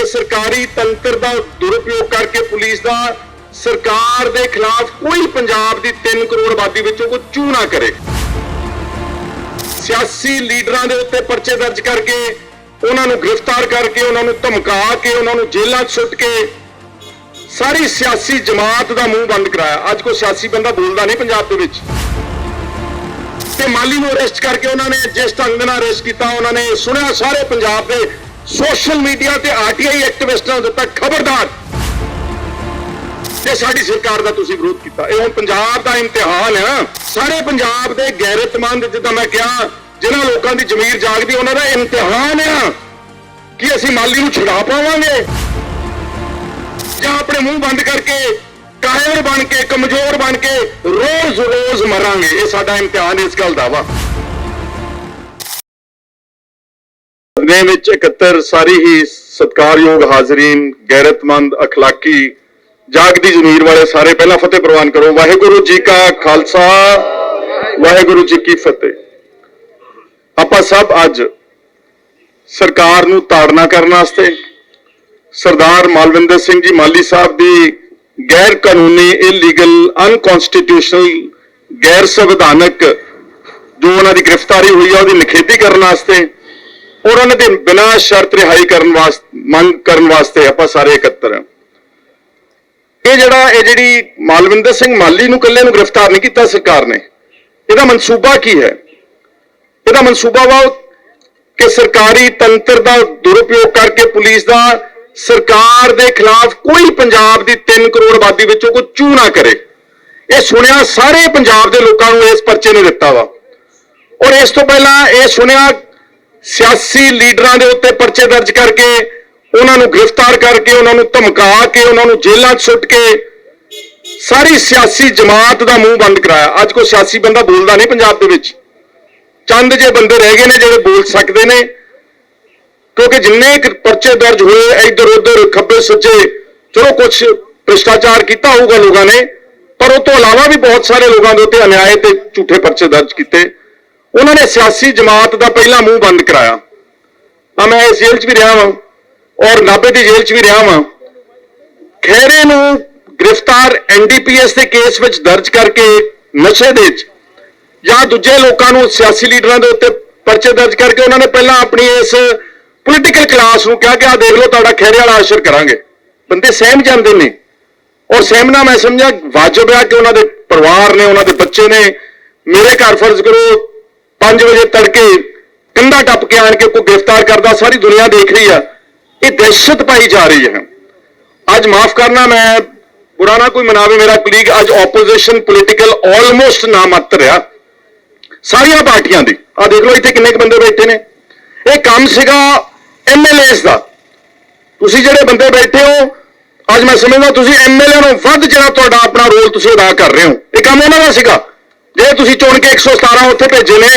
ਕਿ ਸਰਕਾਰੀ ਤੰਤਰ ਦਾ ਦੁਰਉਪਯੋਗ ਕਰਕੇ ਪੁਲਿਸ ਦਾ ਸਰਕਾਰ ਦੇ ਖਿਲਾਫ ਕੋਈ ਪੰਜਾਬ ਦੀ 3 ਕਰੋੜ ਆਬਾਦੀ ਵਿੱਚੋਂ ਕੋਈ ਚੂ ਨਾ ਕਰੇ। ਸਿਆਸੀ ਲੀਡਰਾਂ ਦੇ ਉੱਤੇ ਪਰਚੇ ਦਰਜ ਕਰਕੇ, ਉਹਨਾਂ ਨੂੰ ਗ੍ਰਿਫਤਾਰ ਕਰਕੇ, ਉਹਨਾਂ ਨੂੰ ਧਮਕਾ ਕੇ, ਉਹਨਾਂ ਨੂੰ ਜੇਲ੍ਹਾਂ 'ਚ ਸੁੱਟ ਕੇ ਸਾਰੀ ਸਿਆਸੀ ਜਮਾਤ ਦਾ ਮੂੰਹ ਬੰਦ ਕਰਾਇਆ। ਅੱਜ ਕੋਈ ਸਿਆਸੀ ਬੰਦਾ ਬੋਲਦਾ ਨਹੀਂ ਪੰਜਾਬ ਦੇ ਵਿੱਚ। ਤੇ ਮਾਲੀ ਨੂੰ ਅਰੈਸਟ ਕਰਕੇ ਉਹਨਾਂ ਨੇ ਜਿਸ ਢੰਗ ਨਾਲ ਅਰੈਸਟ ਕੀਤਾ, ਉਹਨਾਂ ਨੇ ਸੁਣਿਆ ਸਾਰੇ ਪੰਜਾਬ ਦੇ ਸੋਸ਼ਲ ਮੀਡੀਆ ਤੇ ਆਰਟੀਆਈ ਐਕਟਿਵਿਸਟਾਂ ਨੂੰ ਦਿੱਤਾ ਖਬਰਦਾਰ। ਤੇ ਸਾਡੀ ਸਰਕਾਰ ਦਾ ਤੁਸੀਂ ਵਿਰੋਧ ਕੀਤਾ। ਇਹ ਹੁਣ ਪੰਜਾਬ ਦਾ ਇਮਤਿਹਾਨ ਹੈ। ਸਾਰੇ ਪੰਜਾਬ ਦੇ ਗੈਰਤਮੰਦ ਜਿੱਦਾਂ ਮੈਂ ਕਿਹਾ, ਜਿਨ੍ਹਾਂ ਲੋਕਾਂ ਦੀ ਜ਼ਮੀਰ ਜਾਗਦੀ, ਉਹਨਾਂ ਦਾ ਇਮਤਿਹਾਨ ਆ ਕਿ ਅਸੀਂ ਮਾਲੀ ਨੂੰ ਛੁਡਾ ਪਾਵਾਂਗੇ। ਜਾਂ ਆਪਣੇ ਮੂੰਹ ਬੰਦ ਕਰਕੇ ਕਾਇਰ ਬਣ ਕੇ, ਕਮਜ਼ੋਰ ਬਣ ਕੇ ਰੋਜ਼-ਰੋਜ਼ ਮਰਾਂਗੇ। ਇਹ ਸਾਡਾ ਇਮਤਿਹਾਨ ਇਸ ਗੱਲ ਦਾ ਵਾ। ਦੇ ਵਿੱਚ ਇਕੱਤਰ ਸਾਰੀ ਹੀ ਸਤਿਕਾਰਯੋਗ ਹਾਜ਼ਰੀਨ, ਗੈਰਤਮੰਦ, ਅਖਲਾਕੀ, ਜਾਗਦੀ ਜ਼ਮੀਰ ਵਾਲੇ ਸਾਰੇ ਪਹਿਲਾਂ ਫਤਿਹ ਪ੍ਰਵਾਨ ਕਰੋ। ਵਾਹਿਗੁਰੂ ਜੀ ਕਾ ਖਾਲਸਾ, ਵਾਹਿਗੁਰੂ ਜੀ ਕੀ ਫਤਿਹ। ਆਪਾਂ ਸਭ ਅੱਜ ਸਰਕਾਰ ਨੂੰ ਤਾੜਨਾ ਕਰਨ ਵਾਸਤੇ ਸਰਦਾਰ ਮਾਲਵਿੰਦਰ ਸਿੰਘ ਜੀ ਮਾਲੀ ਸਾਹਿਬ ਦੀ ਗੈਰ ਕਾਨੂੰਨੀ ਇਲੀਗਲ ਅਨਕਨਸਟੀਟਿਊਸ਼ਨਲ ਗੈਰ ਸੰਵਿਧਾਨਕ ਜੋ ਉਹਨਾਂ ਦੀ ਗ੍ਰਿਫਤਾਰੀ ਹੋਈ ਆ, ਉਹਦੀ ਨਿਖੇਧੀ ਕਰਨ ਵਾਸਤੇ ਔਰ ਉਹਨਾਂ ਦੇ ਬਿਨਾਂ ਸ਼ਰਤ ਰਿਹਾਈ ਕਰਨ ਵਾਸਤੇ ਮੰਗ ਕਰਨ ਵਾਸਤੇ ਆਪਾਂ ਸਾਰੇ ਇਕੱਤਰ ਹਾਂ। ਇਹ ਜਿਹੜਾ, ਇਹ ਜਿਹੜੀ ਮਾਲਵਿੰਦਰ ਸਿੰਘ ਮਾਲੀ ਨੂੰ ਇਕੱਲੇ ਨੂੰ ਗ੍ਰਿਫਤਾਰ ਨਹੀਂ ਕੀਤਾ ਸਰਕਾਰ ਨੇ, ਇਹਦਾ ਮਨਸੂਬਾ ਕੀ ਹੈ? ਇਹਦਾ ਮਨਸੂਬਾ ਵਾ ਕਿ ਸਰਕਾਰੀ ਤੰਤਰ ਦਾ ਦੁਰਉਪਯੋਗ ਕਰਕੇ ਪੁਲਿਸ ਦਾ ਸਰਕਾਰ ਦੇ ਖਿਲਾਫ ਕੋਈ ਪੰਜਾਬ ਦੀ 3 ਕਰੋੜ ਆਬਾਦੀ ਵਿੱਚੋਂ ਕੋਈ ਚੂ ਨਾ ਕਰੇ। ਇਹ ਸੁਣਿਆ ਸਾਰੇ ਪੰਜਾਬ ਦੇ ਲੋਕਾਂ ਨੂੰ ਇਸ ਪਰਚੇ ਨੇ ਦਿੱਤਾ ਵਾ। ਔਰ ਇਸ ਤੋਂ ਪਹਿਲਾਂ ਇਹ ਸੁਣਿਆ ਸਿਆਸੀ ਲੀਡਰਾਂ ਦੇ ਉੱਤੇ ਪਰਚੇ ਦਰਜ ਕਰਕੇ, ਉਹਨਾਂ ਨੂੰ ਗ੍ਰਿਫਤਾਰ ਕਰਕੇ, ਉਹਨਾਂ ਨੂੰ ਧਮਕਾ ਕੇ, ਉਹਨਾਂ ਨੂੰ ਜੇਲ੍ਹਾਂ 'ਚ ਸੁੱਟ ਕੇ ਸਾਰੀ ਸਿਆਸੀ ਜਮਾਤ ਦਾ ਮੂੰਹ ਬੰਦ ਕਰਾਇਆ। ਅੱਜ ਕੋਈ ਸਿਆਸੀ ਬੰਦਾ ਬੋਲਦਾ ਨਹੀਂ ਪੰਜਾਬ ਦੇ ਵਿੱਚ। ਚੰਦ ਜੇ ਬੰਦੇ ਰਹਿ ਗਏ ਨੇ ਜਿਹੜੇ ਬੋਲ ਸਕਦੇ ਨੇ, ਕਿਉਂਕਿ ਜਿੰਨੇ ਪਰਚੇ ਦਰਜ ਹੋਏ, ਇੱਧਰ ਉੱਧਰ ਖੱਬੇ ਸੱਜੇ, ਚਲੋ ਕੁਝ ਭ੍ਰਿਸ਼ਟਾਚਾਰ ਕੀਤਾ ਹੋਊਗਾ ਲੋਕਾਂ ਨੇ, ਪਰ ਉਹ ਤੋਂ ਇਲਾਵਾ ਵੀ ਬਹੁਤ ਸਾਰੇ ਲੋਕਾਂ ਦੇ ਉੱਤੇ ਅਨਿਆਏ ਤੇ ਝੂਠੇ ਪਰਚੇ ਦਰਜ ਕੀਤੇ। ਉਹਨਾਂ ਨੇ ਸਿਆਸੀ ਜਮਾਤ ਦਾ ਪਹਿਲਾ ਮੂੰਹ ਬੰਦ ਕਰਾਇਆ। ਆ ਮੈਂ ਇਸ ਜੇਲ੍ਹ 'ਚ ਵੀ ਰਿਹਾ ਵਾਂ ਔਰ ਨਾਭੇ ਦੀ ਜੇਲ੍ਹ 'ਚ ਵੀ ਰਿਹਾ ਵਾਂ। ਖਹਿਰੇ ਨੂੰ ਗ੍ਰਿਫਤਾਰ ਐਨਡੀਪੀਐਸ ਦੇ ਕੇਸ ਵਿੱਚ ਦਰਜ ਕਰਕੇ ਨਸ਼ੇ ਦੇ ਵਿੱਚ ਜਾਂ ਦੂਜੇ ਲੋਕਾਂ ਨੂੰ ਸਿਆਸੀ ਲੀਡਰਾਂ ਦੇ ਉੱਤੇ ਪਰਚੇ ਦਰਜ ਕਰਕੇ ਉਹਨਾਂ ਨੇ ਪਹਿਲਾਂ ਆਪਣੀ ਇਸ ਪੋਲੀਟੀਕਲ ਕਲਾਸ ਨੂੰ ਕਿਹਾ ਕਿ ਆ ਦੇਖ ਲਓ, ਤੁਹਾਡਾ ਖਹਿਰੇ ਵਾਲਾ ਆਸ਼ਰ ਕਰਾਂਗੇ। ਬੰਦੇ ਸਹਿਮ ਜਾਂਦੇ ਨੇ ਔਰ ਸਹਿਮਣਾ ਮੈਂ ਸਮਝਿਆ, ਵਾਜਬ ਹੈ ਕਿ ਉਹਨਾਂ ਦੇ ਪਰਿਵਾਰ ਨੇ, ਉਹਨਾਂ ਦੇ ਬੱਚੇ ਨੇ, ਮੇਰੇ ਘਰ ਫਰਜ਼ ਕਰੋ 5 ਵਜੇ ਤੜਕੇ ਕੰਧਾ ਟੱਪ ਕੇ ਆਣ ਕੇ ਕੋਈ ਗ੍ਰਿਫਤਾਰ ਕਰਦਾ, ਸਾਰੀ ਦੁਨੀਆ ਦੇਖ ਰਹੀ ਆ। ਇਹ ਦਹਿਸ਼ਤ ਪਾਈ ਜਾ ਰਹੀ ਹੈ। ਅੱਜ ਮਾਫ ਕਰਨਾ, ਮੈਂ ਪੁਰਾਣਾ ਕੋਈ ਮਨਾਵੇ, ਮੇਰਾ ਕਲੀਗ ਅੱਜ ਆਪੋਜੀਸ਼ਨ ਪੋਲੀਟੀਕਲ ਆਲਮੋਸਟ ਨਾ ਮਾਤਰ ਆ। ਸਾਰੀਆਂ ਪਾਰਟੀਆਂ ਦੀ। ਆ ਦੇਖ ਲਓ, ਇੱਥੇ ਕਿੰਨੇ ਕੁ ਬੰਦੇ ਬੈਠੇ ਨੇ। ਇਹ ਕੰਮ ਸੀਗਾ ਐਮਐਲਏਸ ਦਾ। ਤੁਸੀਂ ਜਿਹੜੇ ਬੰਦੇ ਬੈਠੇ ਹੋ, ਅੱਜ ਮੈਂ ਸਮਝਦਾ, ਤੁਸੀਂ ਐਮਐਲਏ ਨੂੰ ਵੱਧ ਜਿਹੜਾ ਤੁਹਾਡਾ ਆਪਣਾ ਰੋਲ ਤੁਸੀਂ ਅਦਾ ਕਰ ਰਹੇ ਹੋ। ਇਹ ਕੰਮ ਉਹਨਾਂ ਦਾ ਸੀਗਾ। ਜੇ ਤੁਸੀਂ ਚੁਣ ਕੇ 117 ਉੱਥੇ ਭੇਜੇ ਨੇ